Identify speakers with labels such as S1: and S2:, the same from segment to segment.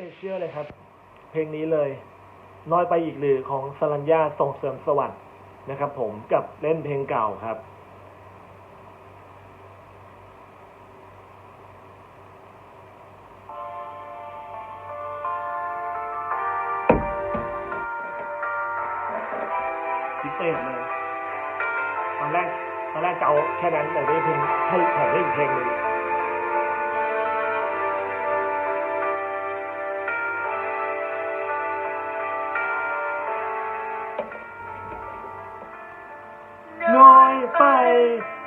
S1: เปเชียลเลยครับ เพลงนี้เลย น้อยไปอีกหรือของสรัญญาส่งเสริมสวัสดิ์นะครับ ผมกับเล่นเพลงเก่าครับพิเศษเลยตอนแรกตอนแรกจะเอาแค่นั้นแต่ได้เพลงให้แถมให้อีกเพลงหนึ่ง ไป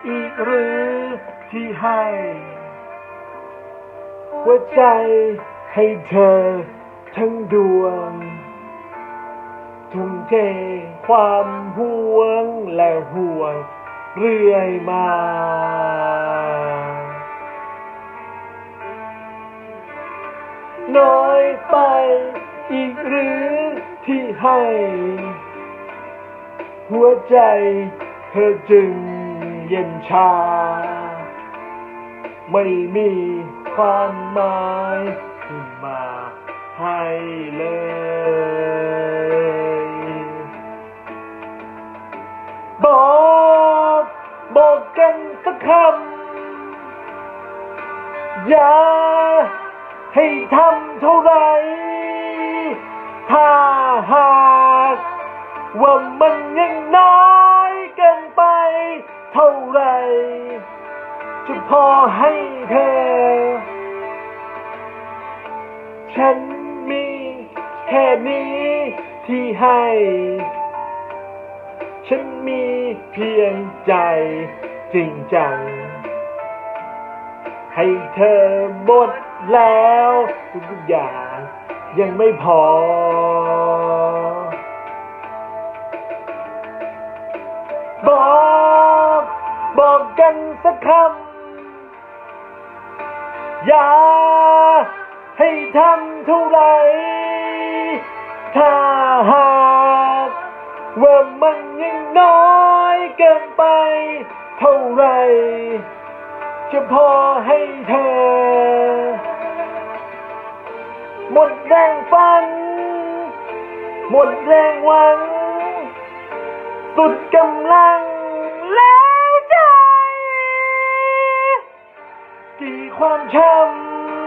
S1: อีกหรือที่ให้หัวใจให้เธอทั้งดวง ทุ่มเทความห่วงและห่วงเรื่อยมาน้อยไปอีกหรือที่ให้ หัวใจ เธอจึงเย็นชา ไม่มีความหมายขึ้นมาให้เลย บอกบอกกันสักคำอย่าให้ทำเท่าไหรถ้าหากว่ามันยังน้อย พอให้เธอ ฉันมีแค่นี้ที่ให้ ฉันมีเพียงใจจริงจัง ให้เธอหมดแล้วทุกอย่างยังไม่พอ บอก บอกกันสักคำ อย่าให้ทำเท่าไร ถ้าหากว่ามันยังน้อยเกินไป เท่าไร จะพอให้เธอ หมดแรงฝัน หมดแรงหวัง สุดกำลัง ความช้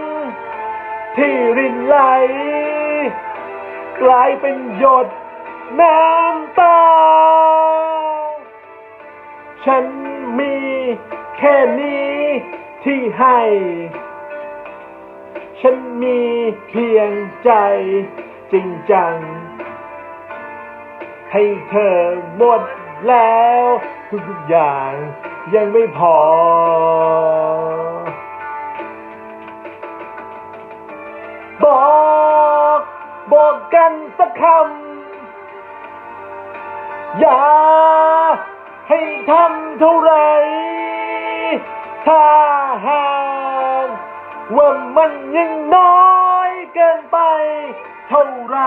S1: ำที่รินไหล กลายเป็นหยดน้ำตา ฉันมีแค่นี้ที่ให้ ฉันมีเพียงใจจริงจัง ให้เธอหมดแล้วทุกๆอย่างยังไม่พอ บอกบอกกันสักคำ อย่าให้ทำเท่าไร ถ้าหากว่ามันยังน้อยเกินไป เท่าไร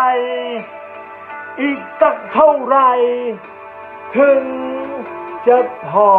S1: อีกสักเท่าไร ถึงจะพอ